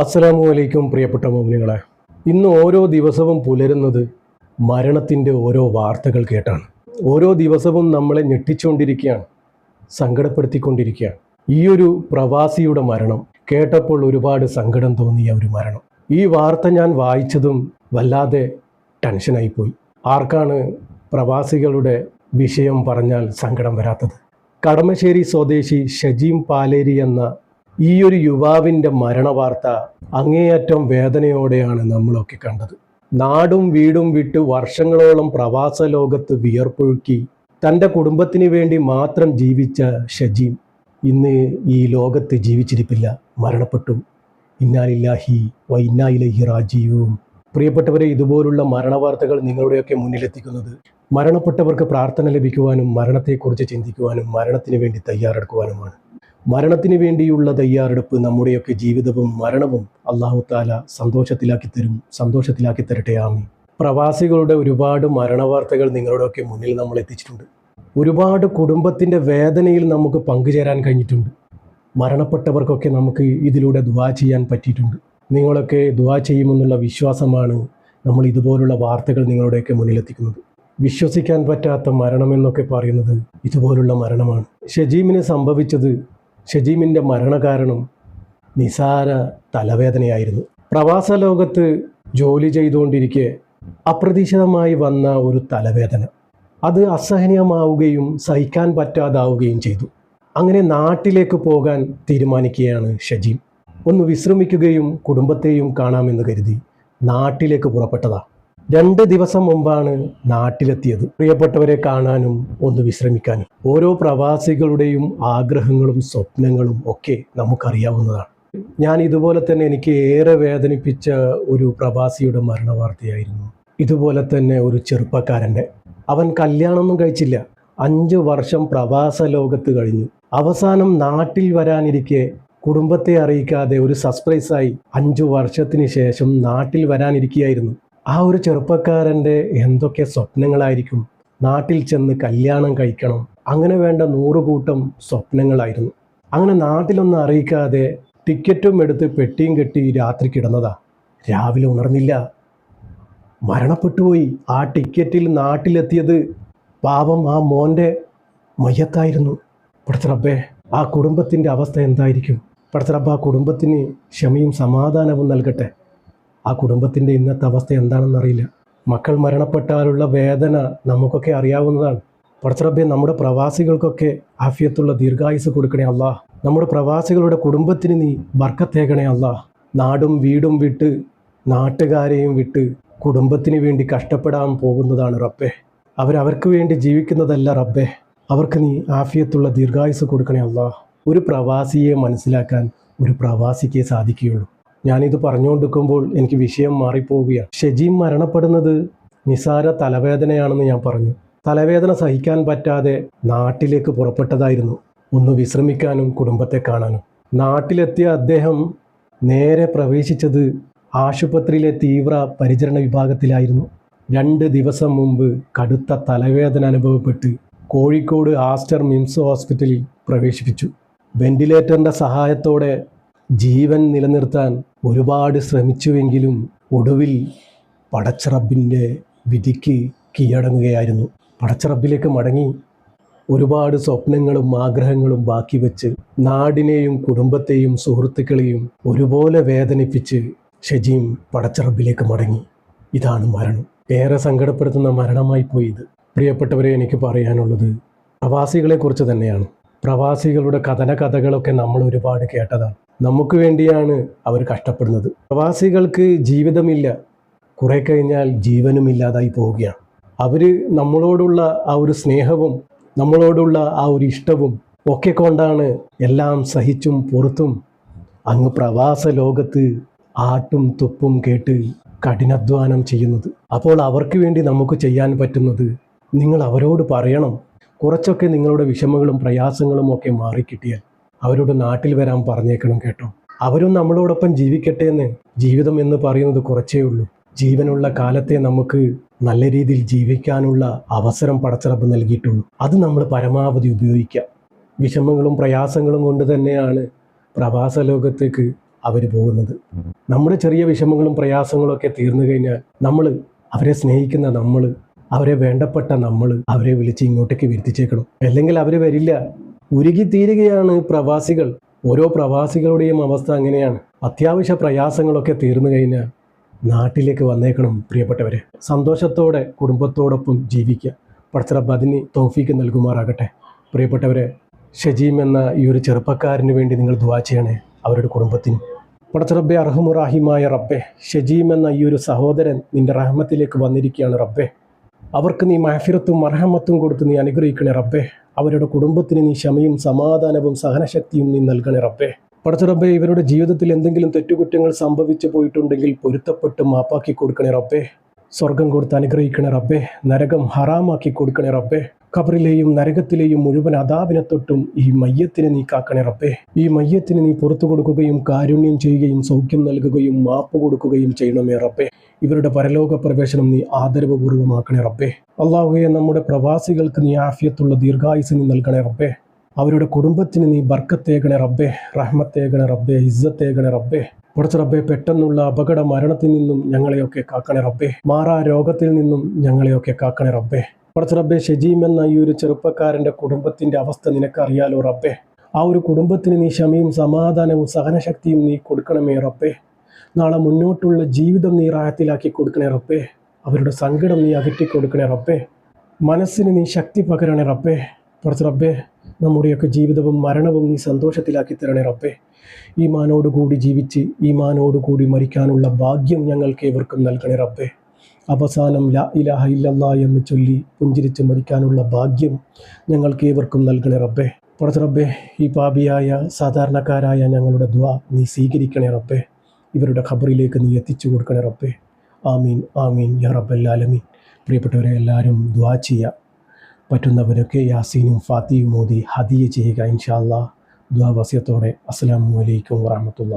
അസ്സലാമു അലൈക്കും പ്രിയപ്പെട്ട മോമിനികളെ. ഇന്ന് ഓരോ ദിവസവും പുലരുന്നത് മരണത്തിന്റെ ഓരോ വാർത്തകൾ കേട്ടാണ്. ഓരോ ദിവസവും നമ്മളെ ഞെട്ടിച്ചുകൊണ്ടിരിക്കുകയാണ് സങ്കടപ്പെടുത്തിക്കൊണ്ടിരിക്കുകയാണ്. ഈ ഒരു പ്രവാസിയുടെ മരണം കേട്ടപ്പോൾ ഒരുപാട് സങ്കടം തോന്നിയ ഒരു മരണം. ഈ വാർത്ത ഞാൻ വായിച്ചതും വല്ലാതെ ടെൻഷനായിപ്പോയി. ആർക്കാണ് പ്രവാസികളുടെ വിഷയം പറഞ്ഞാൽ സങ്കടം വരാത്തത്? കടമശ്ശേരി സ്വദേശി ഷജീം പാലേരി എന്ന ഈ ഒരു യുവാവിന്റെ മരണവാർത്ത അങ്ങേയറ്റം വേദനയോടെയാണ് നമ്മളൊക്കെ കണ്ടത്. നാടും വീടും വിട്ട് വർഷങ്ങളോളം പ്രവാസ ലോകത്ത് വിയർപ്പൊഴുക്കി തന്റെ കുടുംബത്തിന് വേണ്ടി മാത്രം ജീവിച്ച ഷജീം ഇന്ന് ഈ ലോകത്ത് ജീവിച്ചിരിപ്പില്ല മരണപ്പെട്ടു. ഇന്നാലില്ലാഹി വൈന്നായിലഹി റാജീവും പ്രിയപ്പെട്ടവരെ ഇതുപോലുള്ള മരണവാർത്തകൾ നിങ്ങളുടെയൊക്കെ മുന്നിലെത്തിക്കുന്നത് മരണപ്പെട്ടവർക്ക് പ്രാർത്ഥന ലഭിക്കുവാനും മരണത്തെക്കുറിച്ച് ചിന്തിക്കുവാനും മരണത്തിന് വേണ്ടി തയ്യാറെടുക്കുവാനുമാണ്. മരണത്തിന് വേണ്ടിയുള്ള തയ്യാറെടുപ്പ് നമ്മുടെയൊക്കെ ജീവിതവും മരണവും അള്ളാഹു താല സന്തോഷത്തിലാക്കി തരും സന്തോഷത്തിലാക്കി തരട്ടെ ആമി പ്രവാസികളുടെ ഒരുപാട് മരണവാർത്തകൾ നിങ്ങളുടെയൊക്കെ മുന്നിൽ നമ്മൾ എത്തിച്ചിട്ടുണ്ട്. ഒരുപാട് കുടുംബത്തിന്റെ വേദനയിൽ നമുക്ക് പങ്കുചേരാൻ കഴിഞ്ഞിട്ടുണ്ട്. മരണപ്പെട്ടവർക്കൊക്കെ നമുക്ക് ഇതിലൂടെ ദുവാ ചെയ്യാൻ പറ്റിയിട്ടുണ്ട്. നിങ്ങളൊക്കെ ദുവാ ചെയ്യുമെന്നുള്ള വിശ്വാസമാണ് നമ്മൾ ഇതുപോലുള്ള വാർത്തകൾ നിങ്ങളുടെയൊക്കെ മുന്നിലെത്തിക്കുന്നത് വിശ്വസിക്കാൻ പറ്റാത്ത മരണമെന്നൊക്കെ പറയുന്നത് ഇതുപോലുള്ള മരണമാണ്. ഷജീമിന് സംഭവിച്ചത് ഷജീമിന്റെ മരണകാരണം നിസാര തലവേദനയായിരുന്നു. പ്രവാസ ലോകത്ത് ജോലി ചെയ്തുകൊണ്ടിരിക്കെ അപ്രതീക്ഷിതമായി വന്ന ഒരു തലവേദന. അത് അസഹനീയമാവുകയും സഹിക്കാൻ പറ്റാതാവുകയും ചെയ്തു. അങ്ങനെ നാട്ടിലേക്ക് പോകാൻ തീരുമാനിക്കുകയാണ് ഷജീം. ഒന്ന് വിശ്രമിക്കുകയും കുടുംബത്തെയും കാണാമെന്ന് കരുതി നാട്ടിലേക്ക് പുറപ്പെട്ടതാ. രണ്ട് ദിവസം മുമ്പാണ് നാട്ടിലെത്തിയത്. പ്രിയപ്പെട്ടവരെ കാണാനും ഒന്ന് വിശ്രമിക്കാനും. ഓരോ പ്രവാസികളുടെയും ആഗ്രഹങ്ങളും സ്വപ്നങ്ങളും ഒക്കെ നമുക്കറിയാവുന്നതാണ്. ഞാൻ ഇതുപോലെ തന്നെ എനിക്ക് ഏറെ വേദനിപ്പിച്ച ഒരു പ്രവാസിയുടെ മരണവാർത്തയായിരുന്നു. ഇതുപോലെ തന്നെ ഒരു ചെറുപ്പക്കാരന്റെ. അവൻ കല്യാണമൊന്നും കഴിച്ചില്ല. അഞ്ച് വർഷം പ്രവാസ ലോകത്ത് കഴിഞ്ഞു. അവസാനം നാട്ടിൽ വരാനിരിക്കെ കുടുംബത്തെ അറിയിക്കാതെ ഒരു സർപ്രൈസായി അഞ്ചു വർഷത്തിന് ശേഷം നാട്ടിൽ വരാനിരിക്കുകയായിരുന്നു ആ ഒരു ചെറുപ്പക്കാരന്റെ എന്തൊക്കെ സ്വപ്നങ്ങളായിരിക്കും? നാട്ടിൽ ചെന്ന് കല്യാണം കഴിക്കണം. അങ്ങനെ വേണ്ട നൂറുകൂട്ടം സ്വപ്നങ്ങളായിരുന്നു. അങ്ങനെ നാട്ടിലൊന്നും അറിയിക്കാതെ ടിക്കറ്റും എടുത്ത് പെട്ടിയും കെട്ടി രാത്രി കിടന്നതാ. രാവിലെ ഉണർന്നില്ല. മരണപ്പെട്ടുപോയി. ആ ടിക്കറ്റിൽ നാട്ടിലെത്തിയത് പാവം ആ മോന്റെ മയ്യത്തായിരുന്നു. പടത്തറബ്ബേ ആ കുടുംബത്തിന്റെ അവസ്ഥ എന്തായിരിക്കും? പടത്തറബ്ബ ആ കുടുംബത്തിന് ക്ഷമയും സമാധാനവും നൽകട്ടെ. ആ കുടുംബത്തിന്റെ ഇന്നത്തെ അവസ്ഥ എന്താണെന്നറിയില്ല മക്കൾ മരണപ്പെട്ടാലുള്ള വേദന നമുക്കൊക്കെ അറിയാവുന്നതാണ്. പടച്ചറബ്ബെ നമ്മുടെ പ്രവാസികൾക്കൊക്കെ ആഫിയത്തുള്ള ദീർഘായുസ് കൊടുക്കണേ അല്ലാ നമ്മുടെ പ്രവാസികളുടെ കുടുംബത്തിന് നീ ബർക്കത്തേക്കണേ അല്ലാ നാടും വീടും വിട്ട് നാട്ടുകാരെയും വിട്ട് കുടുംബത്തിന് വേണ്ടി കഷ്ടപ്പെടാൻ പോകുന്നതാണ് റബ്ബെ. അവരവർക്ക് വേണ്ടി ജീവിക്കുന്നതല്ല റബ്ബെ. അവർക്ക് നീ ആഫിയത്തുള്ള ദീർഘായുസ് കൊടുക്കണേ അല്ലാ ഒരു പ്രവാസിയെ മനസ്സിലാക്കാൻ ഒരു പ്രവാസിക്കേ സാധിക്കുകയുള്ളൂ. ഞാനിത് പറഞ്ഞുകൊണ്ടിരിക്കുമ്പോൾ എനിക്ക് വിഷയം മാറിപ്പോവുകയാണ്. ഷെജീം മരണപ്പെടുന്നത് നിസാര തലവേദനയാണെന്ന് ഞാൻ പറഞ്ഞു. തലവേദന സഹിക്കാൻ പറ്റാതെ നാട്ടിലേക്ക് പുറപ്പെട്ടതായിരുന്നു. ഒന്ന് വിശ്രമിക്കാനും കുടുംബത്തെ കാണാനും. നാട്ടിലെത്തിയ അദ്ദേഹം നേരെ പ്രവേശിച്ചത് ആശുപത്രിയിലെ തീവ്ര പരിചരണ വിഭാഗത്തിലായിരുന്നു. രണ്ട് ദിവസം മുമ്പ് കടുത്ത തലവേദന അനുഭവപ്പെട്ട് കോഴിക്കോട് ആസ്റ്റർ മിംസ് ഹോസ്പിറ്റലിൽ പ്രവേശിപ്പിച്ചു. വെന്റിലേറ്ററിന്റെ സഹായത്തോടെ ജീവൻ നിലനിർത്താൻ ഒരുപാട് ശ്രമിച്ചുവെങ്കിലും ഒടുവിൽ പടച്ചറബിന്റെ വിധിക്ക് കീഴടങ്ങുകയായിരുന്നു. പടച്ചറബിലേക്ക് മടങ്ങി ഒരുപാട് സ്വപ്നങ്ങളും ആഗ്രഹങ്ങളും ബാക്കി വെച്ച് നാടിനെയും കുടുംബത്തെയും സുഹൃത്തുക്കളെയും ഒരുപോലെ വേദനിപ്പിച്ച് ഷജീം പടച്ചറബിലേക്ക് മടങ്ങി. ഇതാണ് മരണം. ഏറെ സങ്കടപ്പെടുത്തുന്ന മരണമായി പോയി ഇത്. പ്രിയപ്പെട്ടവരെ എനിക്ക് പറയാനുള്ളത് പ്രവാസികളെക്കുറിച്ച് തന്നെയാണ്. പ്രവാസികളുടെ കഥന കഥകളൊക്കെ നമ്മൾ ഒരുപാട് കേട്ടതാണ്. നമുക്ക് വേണ്ടിയാണ് അവർ കഷ്ടപ്പെടുന്നത്. പ്രവാസികൾക്ക് ജീവിതമില്ല. കുറെ കഴിഞ്ഞാൽ ജീവനും ഇല്ലാതായി പോവുകയാണ്. അവർ നമ്മളോടുള്ള ആ ഒരു സ്നേഹവും നമ്മളോടുള്ള ആ ഒരു ഇഷ്ടവും ഒക്കെ കൊണ്ടാണ് എല്ലാം സഹിച്ചും പുറത്തും അങ്ങ് പ്രവാസ ലോകത്ത് ആട്ടും തുപ്പും കേട്ട് കഠിനാധ്വാനം ചെയ്യുന്നത്. അപ്പോൾ അവർക്ക് വേണ്ടി നമുക്ക് ചെയ്യാൻ പറ്റുന്നത് നിങ്ങൾ അവരോട് പറയണം. കുറച്ചൊക്കെ നിങ്ങളുടെ വിഷമങ്ങളും പ്രയാസങ്ങളും ഒക്കെ മാറിക്കിട്ടിയാൽ അവരോട് നാട്ടിൽ വരാൻ പറഞ്ഞേക്കണം കേട്ടോ. അവരും നമ്മളോടൊപ്പം ജീവിക്കട്ടെ എന്ന് ജീവിതം എന്ന് പറയുന്നത് കുറച്ചേ ഉള്ളൂ. ജീവനുള്ള കാലത്തെ നമുക്ക് നല്ല രീതിയിൽ ജീവിക്കാനുള്ള അവസരം പടച്ചിറപ്പ് നൽകിയിട്ടുള്ളൂ. അത് നമ്മൾ പരമാവധി ഉപയോഗിക്കാം. വിഷമങ്ങളും പ്രയാസങ്ങളും കൊണ്ട് തന്നെയാണ് പ്രവാസ ലോകത്തേക്ക് അവർ പോകുന്നത്. നമ്മുടെ ചെറിയ വിഷമങ്ങളും പ്രയാസങ്ങളും ഒക്കെ തീർന്നു കഴിഞ്ഞാൽ നമ്മൾ അവരെ സ്നേഹിക്കുന്ന നമ്മൾ അവരെ വേണ്ടപ്പെട്ട നമ്മൾ അവരെ വിളിച്ച് ഇങ്ങോട്ടേക്ക് വരുത്തിച്ചേക്കണം. അല്ലെങ്കിൽ അവർ വരില്ല. ഉരുകി തീരുകയാണ് പ്രവാസികൾ. ഓരോ പ്രവാസികളുടെയും അവസ്ഥ അങ്ങനെയാണ്. അത്യാവശ്യ പ്രയാസങ്ങളൊക്കെ തീർന്നു കഴിഞ്ഞാൽ നാട്ടിലേക്ക് വന്നേക്കണം പ്രിയപ്പെട്ടവരെ. സന്തോഷത്തോടെ കുടുംബത്തോടൊപ്പം ജീവിക്കുക. പടച്ചിറപ്പ് ബദിനി തോഫീക്ക് നൽകുമാറാകട്ടെ. പ്രിയപ്പെട്ടവരെ ഷജീം എന്ന ഈ ഒരു ചെറുപ്പക്കാരന് വേണ്ടി നിങ്ങൾ ദുവാ ചെയ്യണേ അവരുടെ കുടുംബത്തിനും. പടച്ചറബ്ബെ അർഹമുറാഹിമായ റബ്ബെ ഷജീം എന്ന ഈ ഒരു സഹോദരൻ നിന്റെ റഹ്മത്തിലേക്ക് വന്നിരിക്കുകയാണ് റബ്ബെ. അവർക്ക് നീ മഹഫിറത്തും മർഹമത്തും കൊടുത്ത് നീ അനുഗ്രഹിക്കണേ റബ്ബേ. അവരുടെ കുടുംബത്തിന് നീ ക്ഷമയും സമാധാനവും സഹനശക്തിയും നീ നൽകണേ റബ്ബെ. പടച്ച റബ്ബെ ഇവരുടെ ജീവിതത്തിൽ എന്തെങ്കിലും തെറ്റുകുറ്റങ്ങൾ സംഭവിച്ചു പോയിട്ടുണ്ടെങ്കിൽ പൊരുത്തപ്പെട്ട് മാപ്പാക്കി കൊടുക്കണേ റബ്ബെ. സ്വർഗം കൊടുത്ത് അനുഗ്രഹിക്കണേ റബ്ബേ. നരകം ഹറാമാക്കി കൊടുക്കണേ റബ്ബേ. ഖബറിലെയും നരകത്തിലെയും മുഴുവൻ അതാപിനെ തൊട്ടും ഈ മയ്യത്തിനെ നീ കാക്കണേ റബ്ബേ. ഈ മയ്യത്തിന് നീ പുറത്തു കൊടുക്കുകയും കാരുണ്യം ചെയ്യുകയും സൗഖ്യം നൽകുകയും മാപ്പ് കൊടുക്കുകയും ചെയ്യണമേ റബ്ബേ. ഇവരുടെ പരലോക പ്രവേശനം നീ ആദരവപൂർവമാക്കണേ റബ്ബേ. അള്ളാഹുയെ നമ്മുടെ പ്രവാസികൾക്ക് നീ ആഫിയത്തുള്ള ദീർഘായുസ് നീ നൽകണേ റബ്ബേ. അവരുടെ കുടുംബത്തിന് നീ ബർക്കത്തേകണേ റബ്ബേ. റഹ്മത്തേകണേ റബ്ബേ. ഇസ്സത്തേകണേ റബ്ബേ. കുറച്ച് റബ്ബെ പെട്ടെന്നുള്ള അപകട മരണത്തിൽ നിന്നും ഞങ്ങളെയൊക്കെ കാക്കണേ റബ്ബെ. മാറാ രോഗത്തിൽ നിന്നും ഞങ്ങളെയൊക്കെ കാക്കണേ റബ്ബെ. കുറച്ച് റബ്ബെ ഷജീം എന്ന ഈ ഒരു ചെറുപ്പക്കാരന്റെ കുടുംബത്തിന്റെ അവസ്ഥ നിനക്കറിയാലോ റബ്ബെ? ആ ഒരു കുടുംബത്തിന് നീ ക്ഷമയും സമാധാനവും സഹനശക്തിയും നീ കൊടുക്കണമേ റബ്ബെ. നാളെ മുന്നോട്ടുള്ള ജീവിതം നീ റായത്തിലാക്കി കൊടുക്കണേ റബ്ബെ. അവരുടെ സങ്കടം നീ അകറ്റി കൊടുക്കണേ റബ്ബെ. മനസ്സിന് നീ ശക്തി പകരണേ റബ്ബേ. കുറച്ച് റബ്ബേ നമ്മുടെയൊക്കെ ജീവിതവും മരണവും നീ സന്തോഷത്തിലാക്കി തരണേ റബ്ബേ. ഈ മാനോടുകൂടി ജീവിച്ച് ഈ മാനോടുകൂടി മരിക്കാനുള്ള ഭാഗ്യം ഞങ്ങൾക്ക് ഏവർക്കും നൽകണേ റബ്ബേ. അവസാനം ലാ ഇലാഹ ഇല്ലല്ല എന്ന് ചൊല്ലി പുഞ്ചിരിച്ച് മരിക്കാനുള്ള ഭാഗ്യം ഞങ്ങൾക്ക് ഏവർക്കും നൽകണേ റബ്ബേ. പുറത്ത് റബ്ബേ ഈ പാപിയായ സാധാരണക്കാരായ ഞങ്ങളുടെ ദ്വാ നീ സ്വീകരിക്കണേ റബ്ബേ. ഇവരുടെ ഖബറിലേക്ക് നീ എത്തിച്ചു കൊടുക്കണേ റബ്ബേ. ആമീൻ ആമീൻ യാ റബ്ബല്ലാലമീൻ പ്രിയപ്പെട്ടവരെ എല്ലാവരും ദ്വാ ചെയ്യുക പറ്റുന്നവരൊക്കെ യാസീനും ഫാത്തിയും മോദി ഹദിയ ചെയ്യുക ഇൻഷാ അല്ലാ അസ്സാം വലൈക്കും വറഹമത്തുള്ള